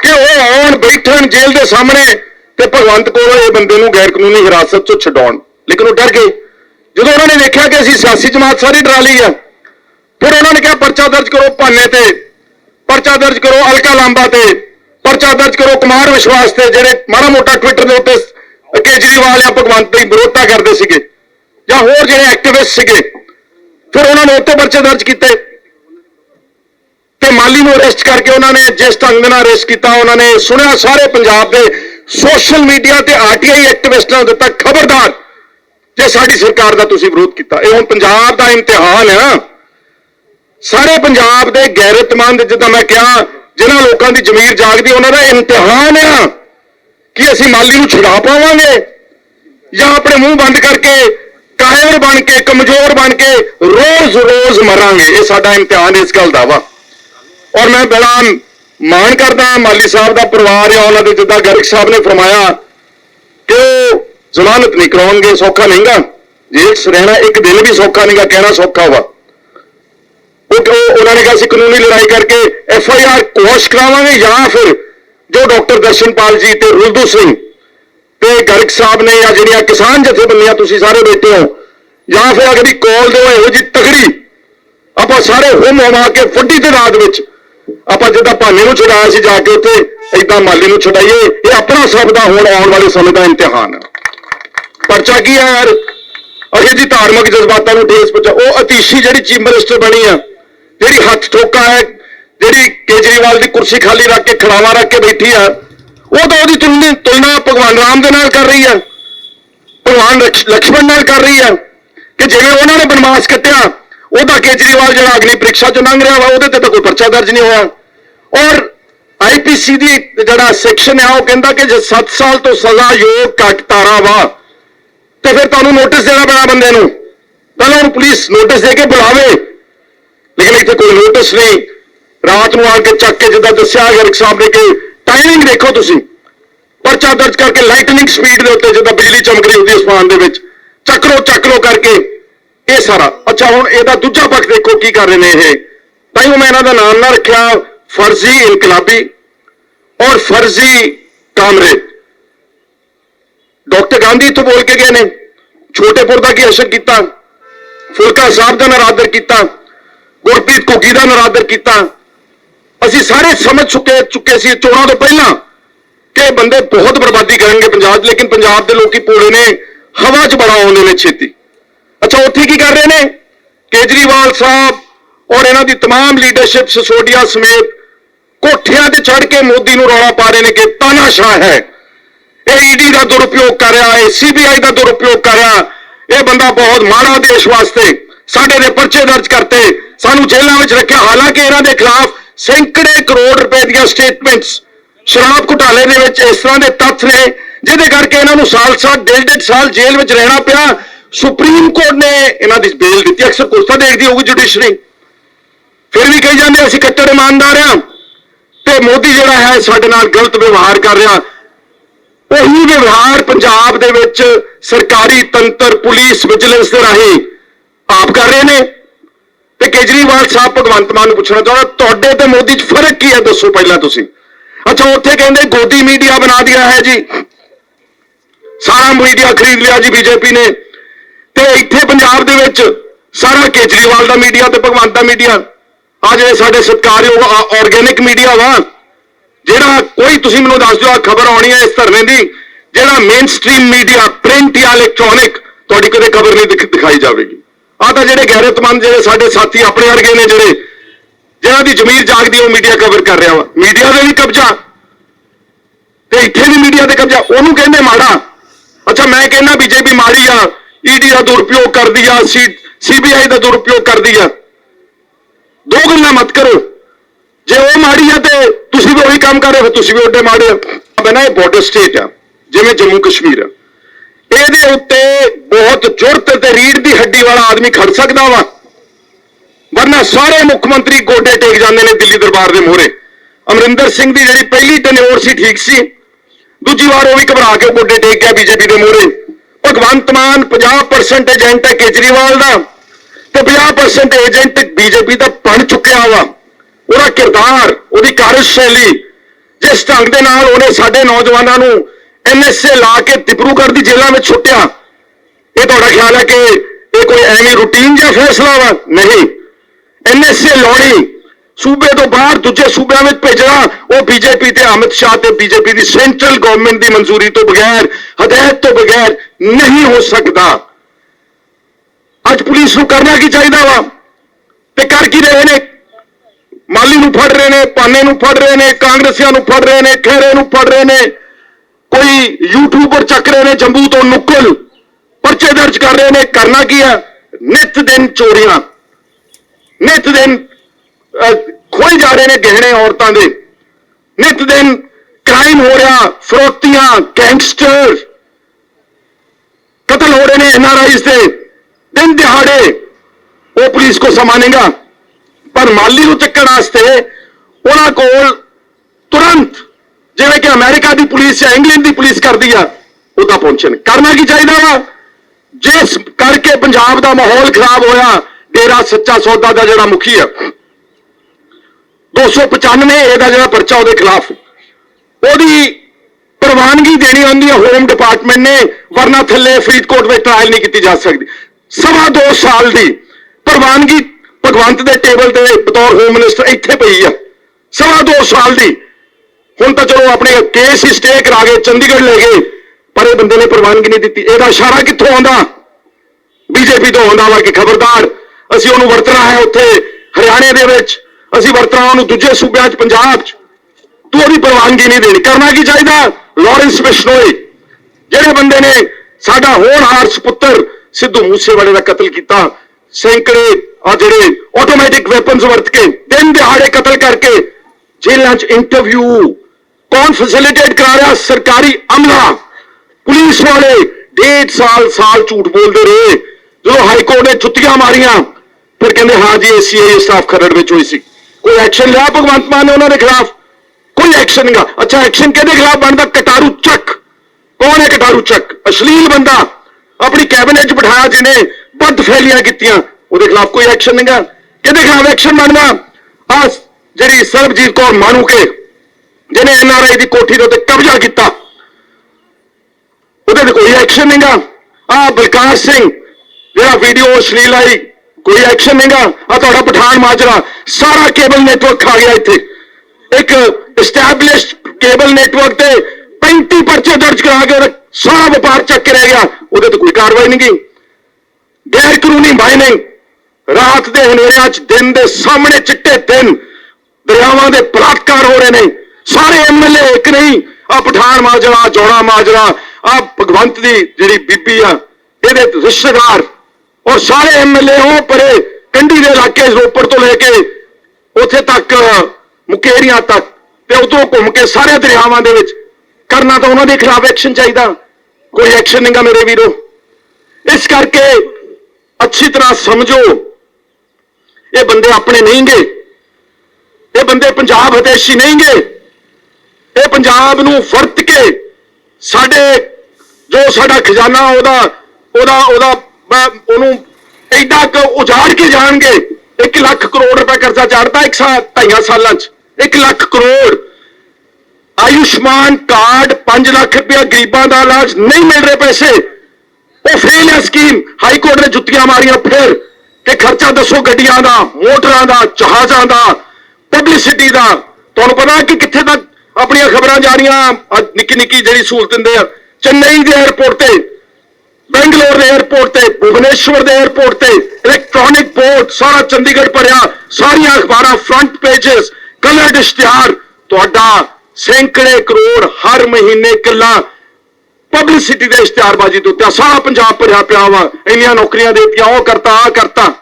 ਕਿ ਉਹ ਆਉਣ ਬੈਠਣ ਜੇਲ੍ਹ ਦੇ ਸਾਹਮਣੇ, ਤੇ ਭਗਵੰਤ ਕੋਲ ਇਹ ਬੰਦੇ ਨੂੰ ਗੈਰ ਕਾਨੂੰਨੀ ਹਿਰਾਸਤ 'ਚੋਂ ਛਡਾਉਣ। ਲੇਕਿਨ ਉਹ ਡਰ ਗਏ। ਜਦੋਂ ਉਹਨਾਂ ਨੇ ਦੇਖਿਆ ਕਿ ਅਸੀਂ ਸਿਆਸੀ ਜਮਾਤ ਸਾਰੀ ਡਰਾ ਲਈ ਆ, ਫਿਰ ਉਹਨਾਂ ਨੇ ਕਿਹਾ, ਪਰਚਾ ਦਰਜ ਕਰੋ ਭਾਨੇ ਤੇ, ਪਰਚਾ ਦਰਜ ਕਰੋ ਅਲਕਾ ਲਾਂਬਾ ਤੇ, ਪਰਚਾ ਦਰਜ ਕਰੋ ਕੁਮਾਰ ਵਿਸ਼ਵਾਸ ਤੇ, ਜਿਹੜੇ ਮਾੜਾ ਮੋਟਾ ਟਵਿੱਟਰ ਦੇ ਉੱਤੇ ਕੇਜਰੀਵਾਲ ਜਾਂ ਭਗਵੰਤ ਦੀ ਵਿਰੋਧਤਾ ਕਰਦੇ ਸੀਗੇ, ਜਾਂ ਹੋਰ ਜਿਹੜੇ ਐਕਟਿਵਿਸਟ ਸੀਗੇ। ਫਿਰ ਉਹਨਾਂ ਨੇ ਉੱਤੇ ਪਰਚੇ ਦਰਜ ਕੀਤੇ। ਤੇ ਮਾਲੀ ਨੂੰ ਅਰੈਸਟ ਕਰਕੇ ਉਹਨਾਂ ਨੇ ਜਿਸ ਢੰਗ ਦੇ ਨਾਲ ਅਰੈਸਟ ਕੀਤਾ, ਉਹਨਾਂ ਨੇ ਸੁਣਿਆ ਸਾਰੇ ਪੰਜਾਬ ਦੇ ਸੋਸ਼ਲ ਮੀਡੀਆ ਤੇ ਆਰਟੀਆਈ ਐਕਟਿਵਿਸਟਾਂ ਨੂੰ ਦਿੱਤਾ ਖਬਰਦਾਰ, ਜੇ ਸਾਡੀ ਸਰਕਾਰ ਦਾ ਤੁਸੀਂ ਵਿਰੋਧ ਕੀਤਾ। ਇਹ ਹੁਣ ਪੰਜਾਬ ਦਾ ਇਮਤਿਹਾਨ ਹੈ ਸਾਰੇ ਪੰਜਾਬ ਦੇ ਗੈਰਤਮੰਦ ਜਿੱਦਾਂ ਮੈਂ ਕਿਹਾ, ਜਿਨ੍ਹਾਂ ਲੋਕਾਂ ਦੀ ਜ਼ਮੀਰ ਜਾਗਦੀ, ਉਹਨਾਂ ਦਾ ਇਮਤਿਹਾਨ ਆ ਕਿ ਅਸੀਂ ਮਾਲੀ ਨੂੰ ਛੁਡਾ ਪਾਵਾਂਗੇ ਜਾਂ ਆਪਣੇ ਮੂੰਹ ਬੰਦ ਕਰਕੇ ਕਾਇਰ ਬਣ ਕੇ, ਕਮਜ਼ੋਰ ਬਣ ਕੇ ਰੋਜ਼-ਰੋਜ਼ ਮਰਾਂਗੇ। ਇਹ ਸਾਡਾ ਇਮਤਿਹਾਨ ਇਸ ਗੱਲ ਦਾ ਵਾ। ਔਰ ਮੈਂ ਬੜਾ ਮਾਣ ਕਰਦਾ ਮਾਲੀ ਸਾਹਿਬ ਦਾ ਪਰਿਵਾਰ ਆ ਉਹਨਾਂ ਦੇ ਜਿੱਦਾਂ ਗਰਗ ਸਾਹਿਬ ਨੇ ਫਰਮਾਇਆ ਕਿ ਉਹ ਜ਼ਮਾਨਤ ਨਹੀਂ ਕਰਾਉਣਗੇ, ਸੌਖਾ ਨਹੀਂਗਾ। ਜੇਲ੍ਹ 'ਚ ਰਹਿਣਾ, ਇੱਕ ਦਿਨ ਵੀ ਸੌਖਾ ਨਹੀਂਗਾ, ਕਹਿਣਾ ਸੌਖਾ ਵਾ। ਉਹ ਉਹਨਾਂ ਨੇ ਕਿਹਾ ਸੀ ਕਾਨੂੰਨੀ ਲੜਾਈ ਕਰਕੇ ਐਫ ਆਈ ਆਰ ਕੋਸ਼ ਕਰਾਵਾਂਗੇ ਜਾਂ ਫਿਰ ਜੋ ਡਾਕਟਰ ਦਰਸ਼ਨਪਾਲ ਜੀ ਤੇ ਰੁਲਦੂ ਸਿੰਘ ਤੇ ਗਰਗ ਸਾਹਿਬ ਨੇ ਜਾਂ ਜਿਹੜੀਆਂ ਕਿਸਾਨ ਜਥੇਬੰਦੀਆਂ ਤੁਸੀਂ ਸਾਰੇ ਬੈਠੇ ਹੋ, ਜਾਂ ਫਿਰ ਅਗਲੀ ਕਾਲ ਦਿਓ ਇਹੋ ਜੀ ਤਗੜੀ ਆਪਾਂ ਸਾਰੇ ਹੁਮ ਹੋਵਾ ਕੇ ਵੱਡੀ ਤਾਦਾਦ ਵਿੱਚ ਆਪਾਂ ਜਿੱਦਾਂ ਭਾਨੇ ਨੂੰ ਛੁਡਾਇਆ ਸੀ ਜਾ ਕੇ ਉੱਥੇ, ਏਦਾਂ ਮਾਲੀ ਨੂੰ ਛੁਡਾਈਏ, ਇਹ ਆਪਣਾ ਸਭ ਦਾ ਹੁਣ ਆਉਣ ਵਾਲੇ ਸਮੇਂ ਦਾ ਇਮਤਿਹਾਨ ਹੈ ਪਰਚਾ ਕੀ ਹੈ ਯਾਰ? ਅਖੇ ਜੀ ਧਾਰਮਿਕ ਜਜ਼ਬਾਤਾਂ ਨੂੰ ਠੇਸ ਪਹੁੰਚਾ ਉਹ ਅਤੀਸ਼ੀ ਜਿਹੜੀ ਚੀਫ ਮਿਨਿਸਟਰ ਬਣੀ ਆ, ਜਿਹੜੀ ਹੱਥ ਠੋਕਾ ਹੈ, ਜਿਹੜੀ ਕੇਜਰੀਵਾਲ ਦੀ ਕੁਰਸੀ ਖਾਲੀ ਰੱਖ ਕੇ ਖੜਾਵਾ ਰੱਖ ਕੇ ਬੈਠੀ ਆ, ਉਹ ਤਾਂ ਉਹਦੀ ਤੁਲਨਾ ਤੁਲਨਾ ਭਗਵਾਨ ਰਾਮ ਦੇ ਨਾਲ ਕਰ ਰਹੀ ਆ। ਭਗਵਾਨ ਲਕਸ਼- ਲਕਸ਼ਮਣ ਨਾਲ ਕਰ ਰਹੀ ਆ, ਕਿ ਜਿਵੇਂ ਉਹਨਾਂ ਨੇ ਬਨਵਾਸ ਕੱਟਿਆ ਉਹ ਤਾਂ ਕੇਜਰੀਵਾਲ ਜਿਹੜਾ ਅਗਨੀ ਪ੍ਰੀਖਿਆ ਚੋਂ ਲੰਘ ਰਿਹਾ ਵਾ, ਉਹਦੇ ਤੇ ਤਾਂ ਕੋਈ ਪਰਚਾ ਦਰਜ ਨਹੀਂ ਹੋਇਆ। ਔਰ ਆਈਪੀਸੀ ਦੀ ਜਿਹੜਾ ਸੈਕਸ਼ਨ ਆ, ਉਹ ਕਹਿੰਦਾ ਕਿ ਜੇ 7 ਸਾਲ ਤੋਂ ਸਜ਼ਾ ਯੋਗ ਘੱਟ ਤਾਰਾ ਵਾ, ਤੇ ਫਿਰ ਤੁਹਾਨੂੰ ਨੋਟਿਸ ਦੇਣਾ ਪੈਣਾ ਬੰਦੇ ਨੂੰ। ਪਹਿਲਾਂ ਉਹਨੂੰ ਪੁਲਿਸ ਨੋਟਿਸ ਦੇ ਕੇ ਬੁਲਾਵੇ। ਲੇਕਿਨ ਇੱਥੇ ਕੋਈ ਨੋਟਿਸ ਨਹੀਂ। ਰਾਤ ਨੂੰ ਆ ਕੇ ਚੱਕ ਕੇ ਜਿੱਦਾਂ ਦੱਸਿਆ ਗਰਗ ਸਾਹਿਬ ਨੇ ਕਿ ਟਾਈਮਿੰਗ ਦੇਖੋ ਤੁਸੀਂ। ਪਰਚਾ ਦਰਜ ਕਰਕੇ ਲਾਈਟਨਿੰਗ ਸਪੀਡ ਦੇ ਉੱਤੇ ਜਿੱਦਾਂ ਬਿਜਲੀ ਚਮਕ ਰਹੀ ਹੁੰਦੀ ਹੈ ਅਸਮਾਨ ਦੇ ਵਿੱਚ। ਚੱਕ ਲੋ ਚੱਕ ਲੋ ਕਰਕੇ। ਇਹ ਸਾਰਾ। ਅੱਛਾ, ਹੁਣ ਇਹਦਾ ਦੂਜਾ ਪੱਖ ਦੇਖੋ ਕੀ ਕਰ ਰਹੇ ਨੇ ਇਹ। ਤਾਂ ਹੀ ਮੈਂ ਇਹਨਾਂ ਦਾ ਨਾਮ ਨਾ ਰੱਖਿਆ। ਫਰਜ਼ੀ ਇਨਕਲਾਬੀ ਔਰ ਫਰਜ਼ੀ ਕਾਮਰੇਡ। ਡਾਕਟਰ ਗਾਂਧੀ ਤੋਂ ਬੋਲ ਕੇ ਗਏ ਨੇ। ਛੋਟੇਪੁਰ ਦਾ ਕੀ ਅਸਰ ਕੀਤਾ? ਫੁਲਕਾ ਸਾਹਿਬ ਦਾ ਨਰਾਦਰ ਕੀਤਾ। ਗੁਰਪ੍ਰੀਤ ਘੁੱਗੀ ਦਾ ਨਰਾਦਰ ਕੀਤਾ। ਅਸੀਂ ਸਾਰੇ ਸਮਝ ਚੁੱਕੇ ਚੁੱਕੇ ਸੀ ਚੋਣਾਂ ਤੋਂ ਪਹਿਲਾਂ ਕਿ ਬੰਦੇ ਬਹੁਤ ਬਰਬਾਦੀ ਕਰਨਗੇ ਪੰਜਾਬ ਲੇਕਿਨ ਪੰਜਾਬ ਦੇ ਲੋਕੀ ਪੂਰੇ ਨੇ। ਹਵਾ 'ਚ ਬੜਾ ਆਉਂਦੇ ਨੇ ਛੇਤੀ। ਅੱਛਾ ਉੱਥੇ ਕੀ ਕਰ ਰਹੇ ਨੇ ਕੇਜਰੀਵਾਲ ਸਾਹਿਬ ਔਰ ਇਹਨਾਂ ਦੀ तमाम ਲੀਡਰਸ਼ਿਪ ਸਸੋਡੀਆ ਸਮੇਤ ਕੋਠਿਆਂ ਤੇ ਚੜ ਕੇ ਮੋਦੀ ਨੂੰ ਰੌਲਾ ਪਾ ਰਹੇ ਨੇ ਕਿ ਤਾਨਾਸ਼ਾਹ ਹੈ ਇਹ ਈਡੀ ਦਾ ਦੁਰਉਪਯੋਗ ਕਰ ਰਿਹਾ ਹੈ ਸੀਬੀਆਈ ਦਾ ਦੁਰਉਪਯੋਗ ਕਰ ਰਿਹਾ ਇਹ ਬੰਦਾ ਬਹੁਤ ਮਾੜਾ ਦੇਸ਼ ਵਾਸਤੇ ਸਾਡੇ ਦੇ ਪਰਚੇ ਦਰਜ ਕਰਤੇ ਸਾਨੂੰ ਜੇਲ੍ਹਾਂ ਵਿੱਚ ਰੱਖਿਆ ਹਾਲਾਂਕਿ ਇਹਨਾਂ ਦੇ ਖਿਲਾਫ ਸੈਂਕੜੇ ਕਰੋੜ ਰੁਪਏ ਦੀਆਂ ਸਟੇਟਮੈਂਟਸ ਸ਼ਰਾਬ ਘੁਟਾਲੇ ਦੇ ਵਿੱਚ ਇਸ ਤਰ੍ਹਾਂ ਦੇ ਤੱਥ ਨੇ ਜਿਹਦੇ ਕਰਕੇ ਇਹਨਾਂ ਨੂੰ ਸਾਲ ਸਾਲ ਡੇਢ ਡੇਢ ਸਾਲ ਜੇਲ੍ਹ ਵਿੱਚ ਰਹਿਣਾ ਪਿਆ ਸੁਪਰੀਮ ਕੋਰਟ ਨੇ ਇਹਨਾਂ ਦੀ ਬੇਲ ਦਿੱਤੀ, ਅਕਸਰ ਕੁਰਸਾ ਦੇਖਦੀ ਹੋਊਗੀ ਜੁਡੀਸ਼ਰੀ ਫਿਰ ਵੀ ਕਹੀ ਜਾਂਦੇ ਅਸੀਂ ਕੱਟੜ ਇਮਾਨਦਾਰ ਆ। ਤੇ ਮੋਦੀ ਜਿਹੜਾ ਹੈ, ਸਾਡੇ ਨਾਲ ਗਲਤ ਵਿਵਹਾਰ ਕਰ ਰਿਹਾ। ਉਹੀ ਵਿਵਹਾਰ ਪੰਜਾਬ ਦੇ ਵਿੱਚ ਸਰਕਾਰੀ ਤੰਤਰ, ਪੁਲਿਸ ਵਿਜੀਲੈਂਸ ਦੇ ਰਾਹੀਂ ਆਪ ਕਰ ਰਹੇ ਨੇ। ਤੇ ਕੇਜਰੀਵਾਲ ਸਾਹਿਬ, ਭਗਵੰਤ ਮਾਨ ਨੂੰ ਪੁੱਛਣਾ ਚਾਹੁੰਦਾ, ਤੁਹਾਡੇ ਤੇ ਮੋਦੀ 'ਚ ਫ਼ਰਕ ਕੀ ਹੈ? ਦੱਸੋ ਪਹਿਲਾਂ ਤੁਸੀਂ। ਅੱਛਾ, ਉੱਥੇ ਕਹਿੰਦੇ ਗੋਦੀ ਮੀਡੀਆ ਬਣਾ ਦਿਆ ਹੈ ਜੀ। ਸਾਰਾ ਮੀਡੀਆ ਖਰੀਦ ਲਿਆ ਜੀ ਬੀਜੇਪੀ ਨੇ। ਤੇ ਇੱਥੇ ਪੰਜਾਬ ਦੇ ਵਿੱਚ, ਸਾਰਾ ਕੇਜਰੀਵਾਲ ਦਾ ਮੀਡੀਆ ਤੇ ਭਗਵੰਤ ਦਾ ਮੀਡੀਆ। ਆ ਜਿਹੜੇ ਸਾਡੇ ਸਤਿਕਾਰਯੋਗ ਆਰਗੇਨਿਕ ਮੀਡੀਆ ਵਾ, ਜਿਹੜਾ ਕੋਈ ਤੁਸੀਂ ਮੈਨੂੰ ਦੱਸ ਦਿਓ ਆ ਖਬਰ ਆਉਣੀ ਹੈ ਇਸ ਧਰਨੇ ਦੀ, ਜਿਹੜਾ ਮੇਨ ਸਟ੍ਰੀਮ ਮੀਡੀਆ ਪ੍ਰਿੰਟ ਜਾਂ ਇਲੈਕਟ੍ਰੋਨਿਕ ਤੁਹਾਡੀ ਕਦੇ ਖਬਰ ਨਹੀਂ ਦਿਖਾਈ ਜਾਵੇਗੀ। ਆ ਤਾਂ ਜਿਹੜੇ ਗੈਰਤਮੰਦ ਜਿਹੜੇ ਸਾਡੇ ਸਾਥੀ ਆਪਣੇ ਵਰਗੇ ਨੇ ਜਿਹੜੇ, ਜਿਹਨਾਂ ਦੀ ਜ਼ਮੀਰ ਜਾਗਦੀ ਉਹ ਮੀਡੀਆ ਕਵਰ ਕਰ ਰਿਹਾ ਵਾ। ਮੀਡੀਆ ਦੇ ਵੀ ਕਬਜ਼ਾ। ਤੇ ਇੱਥੇ ਵੀ ਮੀਡੀਆ ਦੇ ਕਬਜ਼ਾ। ਉਹਨੂੰ ਕਹਿੰਦੇ ਮਾੜਾ। ਅੱਛਾ, ਮੈਂ ਕਹਿੰਦਾ ਬੀਜੇਪੀ ਮਾੜੀ ਆ। ਈਡੀ ਦਾ ਦੁਰਉਪਯੋਗ ਕਰਦੀ ਆ ਸੀਬੀਆਈ ਦਾ ਦੁਰਉਪਯੋਗ ਕਰਦੀ ਆ। ਦੋ ਗੱਲਾਂ ਮਤ ਕਰੋ। ਜੇ ਉਹ ਮਾੜੀ ਆ ਤੇ ਤੁਸੀਂ ਵੀ ਉਹੀ ਕੰਮ ਕਰ ਰਹੇ ਹੋ ਤੁਸੀਂ ਵੀ ਉਹਦੇ ਮਾੜੇ ਆ ਬਣਾ ਇਹ ਬਾਰਡਰ ਸਟੇਟ ਆ, ਜਿਵੇਂ ਜੰਮੂ ਕਸ਼ਮੀਰ ਆ। ਇਹਦੇ ਉੱਤੇ ਬਹੁਤ ਜੁਰਤ ਤੇ ਰੀੜ ਦੀ ਹੱਡੀ ਵਾਲਾ ਆਦਮੀ ਖੜ ਸਕਦਾ ਵਾ। ਵਰਨਾ ਸਾਰੇ ਮੁੱਖ ਮੰਤਰੀ ਗੋਡੇ ਟੇਕ ਜਾਂਦੇ ਨੇ ਦਿੱਲੀ ਦਰਬਾਰ ਦੇ ਮੋਹਰੇ। ਅਮਰਿੰਦਰ ਸਿੰਘ ਦੀ ਜਿਹੜੀ ਪਹਿਲੀ ਟਨਿਓਰ ਸੀ, ਠੀਕ ਸੀ। ਦੂਜੀ ਵਾਰ ਉਹ ਵੀ ਘਬਰਾ ਕੇ ਗੋਡੇ ਟੇਕ ਗਿਆ ਬੀਜੇਪੀ ਦੇ ਮੋਹਰੇ। ਭਗਵੰਤ ਮਾਨ 50% ਏਜੰਟ ਹੈ ਕੇਜਰੀਵਾਲ ਦਾ ਤੇ 50% ਏਜੰਟ ਬੀਜੇਪੀ ਦਾ ਬਣ ਚੁੱਕਿਆ ਵਾ। ਉਹਦਾ ਕਿਰਦਾਰ, ਉਹਦੀ ਕਾਰਜਸ਼ੈਲੀ, ਜਿਸ ਢੰਗ ਦੇ ਨਾਲ ਉਹਨੇ ਸਾਡੇ ਨੌਜਵਾਨਾਂ ਨੂੰ ਐਨਐਸਏ ਲਾ ਕੇ ਦਿਬਰੂਗੜ੍ਹ ਦੀ ਜੇਲ੍ਹਾਂ ਵਿੱਚ ਛੁੱਟਿਆ ਇਹ ਤੁਹਾਡਾ ਖਿਆਲ ਹੈ ਕਿ ਇਹ ਕੋਈ ਐਵੇਂ ਰੂਟੀਨ ਜਿਹਾ ਫੈਸਲਾ ਵਾ? ਨਹੀਂ। ਐਨਐਸਏ ਲਾਉਣੀ ਸੂਬੇ ਤੋਂ ਬਾਹਰ ਦੂਜੇ ਸੂਬਿਆਂ ਵਿੱਚ ਭੇਜਣਾ, ਉਹ ਬੀਜੇਪੀ ਤੇ ਅਮਿਤ ਸ਼ਾਹ ਤੇ ਬੀਜੇਪੀ ਦੀ ਸੈਂਟਰਲ ਗਵਰਨਮੈਂਟ ਦੀ ਮਨਜ਼ੂਰੀ ਤੋਂ ਬਗੈਰ, ਹਦਾਇਤ ਤੋਂ ਬਗੈਰ ਨਹੀਂ ਹੋ ਸਕਦਾ। ਅੱਜ ਪੁਲਿਸ ਨੂੰ ਕਰਨਾ ਕੀ ਚਾਹੀਦਾ ਵਾ? ਤੇ ਕਰ ਕੀ ਰਹੇ ਨੇ? ਮਾਲੀ ਨੂੰ ਫੜ ਰਹੇ ਨੇ, ਪਾਨੇ ਨੂੰ ਫੜ ਰਹੇ ਨੇ, ਕਾਂਗਰਸੀਆਂ ਨੂੰ ਫੜ ਰਹੇ ਨੇ, ਖਹਿਰੇ ਨੂੰ ਫੜ ਰਹੇ ਨੇ। ਕੋਈ ਯੂਟਿਊਬਰ ਚੱਕ ਰਹੇ ਨੇ ਜੰਬੂ ਤੋਂ ਨੁੱਕਲ ਪਰਚੇ ਦਰਜ ਕਰ ਰਹੇ ਨੇ। ਕਰਨਾ ਕੀ ਆ? ਨਿਤ ਦਿਨ ਚੋਰੀਆਂ। ਨਿਤ ਦਿਨ ਖੋਈ ਜਾ ਰਹੇ ਨੇ ਗਹਿਣੇ ਔਰਤਾਂ ਦੇ। ਨਿਤ ਦਿਨ ਕ੍ਰਾਈਮ ਹੋ ਰਿਹਾ, ਫਰੋਤੀਆਂ ਗੈਂਗਸਟਰ ਕਤਲ ਹੋ ਰਹੇ ਨੇ ਐਨਆਰਆਈਜ਼ ਦੇ। ਦਿਨ ਦਿਹਾੜੇ ਉਹ ਪੁਲਿਸ ਕੋ ਸੰਭਾਲੇਗਾ ਪਰ ਮਾਲੀ ਨੂੰ ਚੱਕਣ ਵਾਸਤੇ ਉਹਨਾਂ ਕੋਲ ਤੁਰੰਤ ਜਿਵੇਂ ਕਿ ਅਮਰੀਕਾ ਦੀ ਪੁਲਿਸ ਜਾਂ ਇੰਗਲੈਂਡ ਦੀ ਪੁਲਿਸ ਕਰਦੀ ਆ ਉਦਾਂ ਪਹੁੰਚਣ। ਕਰਨਾ ਕੀ ਚਾਹੀਦਾ ਵਾ? ਜਿਸ ਕਰਕੇ ਪੰਜਾਬ ਦਾ ਮਾਹੌਲ ਖਰਾਬ ਹੋਇਆ, ਡੇਰਾ ਸੱਚਾ ਸੌਦਾ ਦਾ ਜਿਹੜਾ ਮੁਖੀ ਆ। 295 ਇਹਦਾ ਜਿਹੜਾ ਪਰਚਾ ਉਹਦੇ ਖਿਲਾਫ। ਉਹਦੀ ਪ੍ਰਵਾਨਗੀ ਦੇਣੀ ਹੁੰਦੀ ਹੈ ਹੋਮ ਡਿਪਾਰਟਮੈਂਟ ਨੇ, ਵਰਨਾ ਥੱਲੇ ਫਰੀਦਕੋਟ ਵਿੱਚ ਟ੍ਰਾਇਲ ਨਹੀਂ ਕੀਤੀ ਜਾ ਸਕਦੀ। ਸਵਾ ਦੋ ਸਾਲ ਦੀ ਪ੍ਰਵਾਨਗੀ ਭਗਵੰਤ ਦੇ ਟੇਬਲ ਤੇ ਬਤੌਰ ਹੋਮ ਮਿਨਿਸਟਰ ਇੱਥੇ ਪਈ ਆ ਸਵਾ ਦੋ ਸਾਲ ਦੀ। ਹੁਣ ਤਾਂ ਚਲੋ ਆਪਣੇ ਕੇਸ ਹੀ ਸਟੇ ਕਰਾ ਗਏ ਚੰਡੀਗੜ੍ਹ ਲੈ ਗਏ, ਪਰ ਇਹ ਬੰਦੇ ਨੇ ਪ੍ਰਵਾਨਗੀ ਨਹੀਂ ਦਿੱਤੀ। ਇਹਦਾ ਇਸ਼ਾਰਾ ਕਿੱਥੋਂ ਆਉਂਦਾ? ਬੀਜੇਪੀ ਤੋਂ ਆਉਂਦਾ ਵਾ ਕਿ ਖਬਰਦਾਰ, ਅਸੀਂ ਉਹਨੂੰ ਵਰਤਣਾ ਹੈ ਉੱਥੇ, ਹਰਿਆਣੇ ਦੇ ਵਿੱਚ। ਅਸੀਂ ਵਰਤਣਾ ਉਹਨੂੰ ਦੂਜੇ ਸੂਬਿਆਂ 'ਚ, ਪੰਜਾਬ 'ਚ। ਤੂੰ ਉਹਦੀ ਪ੍ਰਵਾਨਗੀ ਨਹੀਂ ਦੇਣੀ। ਕਰਨਾ ਕੀ ਚਾਹੀਦਾ? ਲਾਰੈਂਸ ਬਿਸ਼ਨੋਈ। ਜਿਹੜੇ ਬੰਦੇ ਨੇ ਸਾਡਾ ਹੋਣਹਾਰ ਸੁਪੁੱਤਰ ਸਿੱਧੂ ਮੂਸੇਵਾਲੇ ਦਾ ਕਤਲ ਕੀਤਾ, ਸੈਂਕੜੇ ਆ ਜਿਹੜੇ ਆਟੋਮੈਟਿਕ ਵੈਪਨਸ ਵਰਤ ਕੇ ਦਿਨ ਦਿਹਾੜੇ ਕਤਲ ਕਰਕੇ ਜੇਲ੍ਹਾਂ 'ਚ ਇੰਟਰਵਿਊ ਕੌਣ ਫੈਸਿਲਿਟੇਟ ਕਰਾ ਰਿਹਾ? ਸਰਕਾਰੀ ਅਮਲਾ। ਪੁਲਿਸ ਵਾਲੇ ਡੇਢ ਸਾਲ ਸਾਲ ਝੂਠ ਬੋਲਦੇ ਰਹੇ। ਜਦੋਂ ਹਾਈ ਕੋਰਟ ਨੇ ਛੁੱਟੀਆਂ ਮਾਰੀਆਂ, ਫਿਰ ਕਹਿੰਦੇ, ਹਾਂ ਜੀ ਸੀਆਈਏ ਸਟਾਫ ਖਰੜ ਵਿੱਚ ਹੋਈ ਸੀ। ਕੋਈ ਐਕਸ਼ਨ ਲਿਆ ਭਗਵੰਤ ਮਾਨ ਨੇ ਉਹਨਾਂ ਦੇ ਖਿਲਾਫ? ਕੋਈ ਐਕਸ਼ਨ ਨਹੀਂਗਾ ਅੱਛਾ ਐਕਸ਼ਨ ਕਿਹਦੇ ਖਿਲਾਫ ਬਣਦਾ? ਕਟਾਰੂ ਚੱਕ। ਕੌਣ ਹੈ ਕਟਾਰੂ ਚੱਕ? ਅਸ਼ਲੀਲ ਬੰਦਾ। ਆਪਣੀ ਕੈਬਨਿਟ 'ਚ ਬਿਠਾਇਆ ਜਿਹਨੇ ਵੱਧ ਫੈਲੀਆਂ ਕੀਤੀਆਂ। ਉਹਦੇ ਖਿਲਾਫ ਕੋਈ ਐਕਸ਼ਨ ਨਹੀਂਗਾ ਕਿਹਦੇ ਖਿਲਾਫ ਐਕਸ਼ਨ ਬਣਦਾ? ਆ ਜਿਹੜੀ ਸਰਬਜੀਤ ਕੌਰ ਮਾਨੂਕੇ ਜਿਹਨੇ ਐਨਆਰਆਈ ਦੀ ਕੋਠੀ ਦੇ ਉੱਤੇ ਕਬਜ਼ਾ ਕੀਤਾ। ਉਹਦੇ ਤੇ ਕੋਈ ਐਕਸ਼ਨ ਨਹੀਂਗਾ ਆ ਬਲਕਾਰ ਸਿੰਘ, ਜਿਹੜਾ ਵੀਡੀਓ ਅਸ਼ਲੀਲ ਆਈ ਕੋਈ ਐਕਸ਼ਨ ਨਹੀਂਗਾ। ਆ ਤੁਹਾਡਾ ਪਠਾਨ ਮਾਜਰਾ, ਸਾਰਾ ਕੇਬਲ ਨੈਟਵਰਕ ਖਾ ਗਿਆ ਇੱਥੇ। ਇੱਕ ਐਸਟੈਬਲਿਸ਼ਡ ਕੇਬਲ ਨੈਟਵਰਕ ਤੇ 35 ਪਰਚੇ ਦਰਜ ਕਰਾ ਕੇ ਸਾਰਾ ਵਪਾਰ ਚੱਕ ਕੇ ਰਹਿ ਗਿਆ। ਉਹਦੇ ਤੇ ਕੋਈ ਕਾਰਵਾਈ ਨਹੀਂ ਗਈ ਗੈਰ ਕਾਨੂੰਨੀ ਮਾਈਨਿੰਗ ਰਾਤ ਦੇ ਹਨੇਰਿਆਂ 'ਚ, ਦਿਨ ਦੇ ਸਾਹਮਣੇ ਚਿੱਟੇ ਦਿਨ ਦਰਿਆਵਾਂ ਦੇ ਬਲਾਤਕਾਰ ਹੋ ਰਹੇ ਨੇ। ਸਾਰੇ ਐਮਐਲਏ ਇੱਕ ਨਹੀਂ ਆ ਪਠਾਨ ਮਾਜਰਾ ਜੋੜਾ ਮਾਜਰਾ ਆ ਭਗਵੰਤ ਦੀ ਜਿਹੜੀ ਬੀਬੀ ਆ, ਇਹਦੇ ਰਿਸ਼ਤੇਦਾਰ ਔਰ ਸਾਰੇ ਐਮਐਲਏ ਉਹ ਪਰੇ ਕੰਢੀ ਦੇ ਇਲਾਕੇ ਰੋਪੜ ਤੋਂ ਲੈ ਕੇ ਉੱਥੇ ਤੱਕ, ਮੁਕੇਰੀਆਂ ਤੱਕ ਤੇ ਉਦੋਂ ਘੁੰਮ ਕੇ ਸਾਰੇ ਦਰਿਆਵਾਂ ਦੇ ਵਿੱਚ ਕਰਨਾ ਤਾਂ ਉਹਨਾਂ ਦੇ ਖਿਲਾਫ ਐਕਸ਼ਨ ਚਾਹੀਦਾ। ਕੋਈ ਐਕਸ਼ਨ ਨਹੀਂਗਾ ਮੇਰੇ ਵੀਰੋ। ਇਸ ਕਰਕੇ ਅੱਛੀ ਤਰ੍ਹਾਂ ਸਮਝੋ, ਇਹ ਬੰਦੇ ਆਪਣੇ ਨਹੀਂਗੇ। ਇਹ ਬੰਦੇ ਪੰਜਾਬ ਹਤੇਸ਼ੀ ਨਹੀਂਗੇ। ਇਹ ਪੰਜਾਬ ਨੂੰ ਫਰਤ ਕੇ ਸਾਡੇ, ਜੋ ਸਾਡਾ ਖਜ਼ਾਨਾ, ਉਹਦਾ ਉਹਦਾ ਉਹਦਾ ਉਹਨੂੰ ਐਡਾ ਕੁ ਉਜਾੜ ਕੇ ਜਾਣਗੇ। 1 ਲੱਖ ਕਰੋੜ ਰੁਪਏ ਕਰਜ਼ਾ ਚੜਦਾ ਇੱਕ ਸਾਲ ਢਾਈਆਂ ਸਾਲਾਂ 'ਚ। 1 ਲੱਖ ਕਰੋੜ। ਆਯੁਸ਼ਮਾਨ ਕਾਰਡ 5 ਲੱਖ ਰੁਪਇਆ ਗਰੀਬਾਂ ਦਾ ਇਲਾਜ ਨਹੀਂ ਮਿਲ ਰਹੇ ਪੈਸੇ। ਉਹ ਫੇਲ ਹੈ ਸਕੀਮ। ਹਾਈ ਕੋਰਟ ਨੇ ਜੁੱਤੀਆਂ ਮਾਰੀਆਂ ਫਿਰ। ਕਿ ਖਰਚਾ ਦੱਸੋ ਗੱਡੀਆਂ ਦਾ, ਮੋਟਰਾਂ ਦਾ, ਜਹਾਜ਼ਾਂ ਦਾ, ਪਬਲਿਸਿਟੀ ਦਾ। ਤੁਹਾਨੂੰ ਪਤਾ ਕਿ ਕਿੱਥੇ ਤੱਕ ਆਪਣੀਆਂ ਖਬਰਾਂ ਜਾ ਰਹੀਆਂ ਨਿੱਕੀ ਨਿੱਕੀ ਜਿਹੜੀ ਸਹੂਲਤ ਦਿੰਦੇ ਆ, ਚੇਨਈ ਦੇ 에ਅਰਪੋਰਟ ਤੇ। ਬੈਂਗਲੌਰ ਦੇ 에어ਪੋਰਟ ਤੇ, ਭੁਵਨੇਸ਼ਵਰ ਦੇ 에어ਪੋਰਟ ਤੇ ਇਲੈਕਟ੍ਰੋਨਿਕ ਬੋਰਡ ਸਾਰਾ ਚੰਡੀਗੜ੍ਹ ਭਰਿਆ, ਸਾਰੀਆਂ ਅਖਬਾਰਾਂ ਫਰੰਟ ਪੇजेस ਕਲਰਡ ਇਸ਼ਤਿਹਾਰ। ਤੁਹਾਡਾ ਸੈਂਕੜੇ ਕਰੋੜ ਹਰ ਮਹੀਨੇ ਕੱਲਾ ਪਬਲਿਸਿਟੀ ਦੇ ਇਸ਼ਤਿਹਾਰਬਾਜ਼ੀ ਤੋਂ ਉੱਤੇ ਸਾਰਾ ਪੰਜਾਬ ਭਰਿਆ ਪਿਆ ਵਾ, ਇੰਨੀਆਂ ਨੌਕਰੀਆਂ ਦੇ ਪਿਆ ਉਹ ਕਰਤਾ ਆ ਕਰਤਾ।